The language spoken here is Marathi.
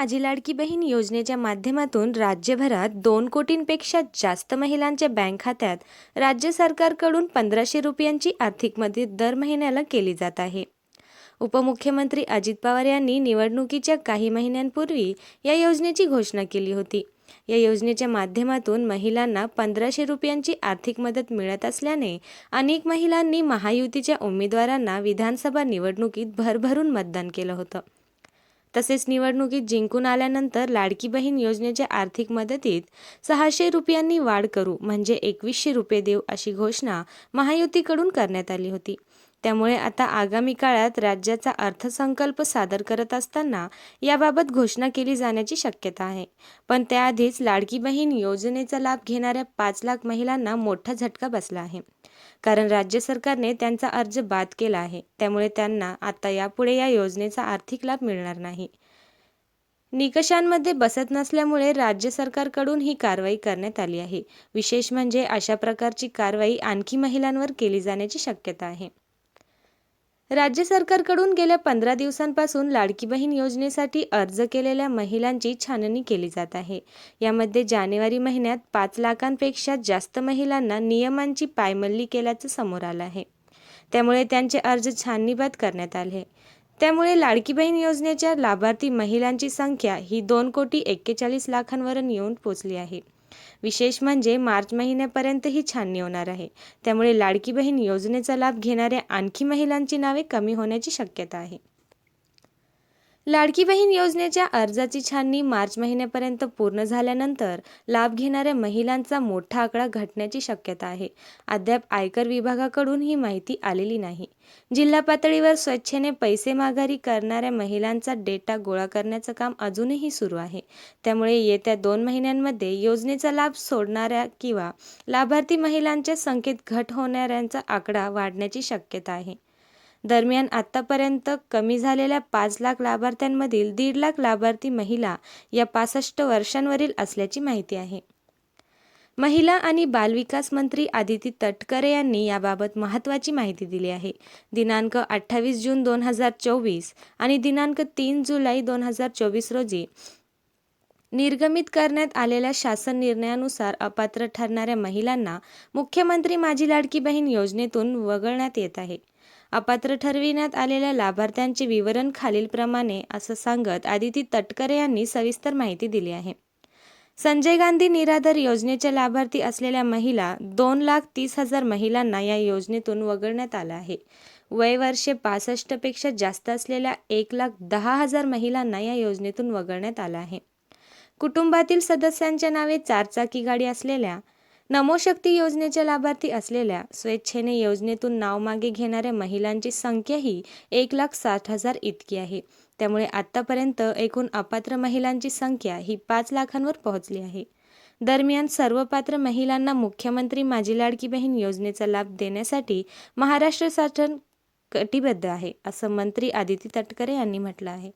माझी लाडकी बहीण योजनेच्या माध्यमातून राज्यभरात दोन कोटींपेक्षा जास्त महिलांच्या बँक खात्यात राज्य सरकारकडून पंधराशे रुपयांची आर्थिक मदत दर महिन्याला केली जात आहे. उपमुख्यमंत्री अजित पवार यांनी निवडणुकीच्या काही महिन्यांपूर्वी या योजनेची घोषणा केली होती. या योजनेच्या माध्यमातून महिलांना पंधराशे रुपयांची आर्थिक मदत मिळत असल्याने अनेक महिलांनी महायुतीच्या उमेदवारांना विधानसभा निवडणुकीत भरभरून मतदान केलं होतं. तसेच निवडणुकीत जिंकून आल्यानंतर लाडकी बहीण योजनेच्या आर्थिक मदतीत सहाशे रुपयांनी वाढ करू म्हणजे एकवीसशे रुपये देऊ अशी घोषणा महायुतीकडून करण्यात आली होती. त्यामुळे आता आगामी काळात राज्याचा अर्थसंकल्प सादर करत असताना याबाबत घोषणा केली जाण्याची शक्यता आहे. पण त्याआधीच लाडकी बहीण योजनेचा लाभ घेणाऱ्या पाच लाख महिलांना मोठा झटका बसला आहे. कारण राज्य सरकारने त्यांचा अर्ज बाद केला आहे. त्यामुळे त्यांना आता यापुढे या योजनेचा आर्थिक लाभ मिळणार नाही. निकषांमध्ये बसत नसल्यामुळे राज्य सरकारकडून ही कारवाई करण्यात आली आहे. विशेष म्हणजे अशा प्रकारची कारवाई आणखी महिलांवर केली जाण्याची शक्यता आहे. राज्य सरकारकडून गेल्या पंधरा दिवसांपासून लाडकी बहीण योजनेसाठी अर्ज केलेल्या महिलांची छाननी केली जात आहे. यामध्ये जानेवारी महिन्यात पाच लाखांपेक्षा जास्त महिलांना नियमांची पायमल्ली केल्याचं समोर आलं आहे. त्यामुळे त्यांचे अर्ज छाननीबाद करण्यात आले. त्यामुळे लाडकी बहीण योजनेच्या लाभार्थी महिलांची संख्या ही दोन कोटी एक्केचाळीस लाखांवरून येऊन पोचली आहे. विशेष म्हणजे मार्च महिन्यापर्यंत ही छाननी होणार आहे. त्यामुळे लाडकी बहीण योजनेचा लाभ घेणाऱ्या आणखी महिलांची नावे कमी होण्याची शक्यता आहे. लाडकी बहीण योजनेच्या अर्जाची छाननी मार्च महिन्यापर्यंत पूर्ण झाल्यानंतर लाभ घेणाऱ्या महिलांचा मोठा आकडा घटण्याची शक्यता आहे. अद्याप आयकर विभागाकडून ही माहिती आलेली नाही. जिल्हा पातळीवर स्वच्छेने पैसे माघारी करणाऱ्या महिलांचा डेटा गोळा करण्याचं काम अजूनही सुरू आहे. त्यामुळे येत्या दोन महिन्यांमध्ये योजनेचा लाभ सोडणाऱ्या किंवा लाभार्थी महिलांच्या संख्येत घट होणाऱ्यांचा आकडा वाढण्याची शक्यता आहे. दरम्यान आत्तापर्यंत कमी झालेल्या पाच लाख लाभार्थ्यांमधील दीड लाख लाभार्थी महिला या पासष्ट वर्षांवरील असल्याची माहिती आहे. महिला आणि बालविकास मंत्री आदिती तटकरे यांनी याबाबत महत्त्वाची माहिती दिली आहे. दिनांक अठ्ठावीस जून दोन हजार चोवीस आणि दिनांक तीन जुलै दोन हजार चोवीस रोजी निर्गमित करण्यात आलेल्या शासन निर्णयानुसार अपात्र ठरणाऱ्या महिलांना मुख्यमंत्री माझी लाडकी बहीण योजनेतून वगळण्यात येत आहे. अपात्र ठरविण्यात आलेल्या लाभार्थ्यांचे विवरण खालीलप्रमाणे असं सांगत आदिती तटकरे यांनी सविस्तर माहिती दिली आहे. संजय गांधी निराधार योजनेच्या लाभार्थी असलेल्या महिला दोन लाख तीस हजार महिलांना या योजनेतून वगळण्यात आलं आहे. वय वर्षे पासष्टपेक्षा जास्त असलेल्या एक लाख दहा हजार महिलांना या योजनेतून वगळण्यात आलं आहे. कुटुंबातील सदस्यांच्या नावे चारचाकी गाडी असलेल्या नमोशक्ती योजनेच्या लाभार्थी असलेल्या स्वेच्छेने योजनेतून नाव मागे घेणाऱ्या महिलांची संख्या ही एक लाख साठ हजार इतकी आहे. त्यामुळे आत्तापर्यंत एकूण अपात्र महिलांची संख्या ही पाच लाखांवर पोहोचली आहे. दरम्यान सर्व पात्र महिलांना मुख्यमंत्री माझी लाडकी बहीण योजनेचा लाभ देण्यासाठी महाराष्ट्र शासन कटिबद्ध आहे असं मंत्री आदिती तटकरे यांनी म्हटलं आहे.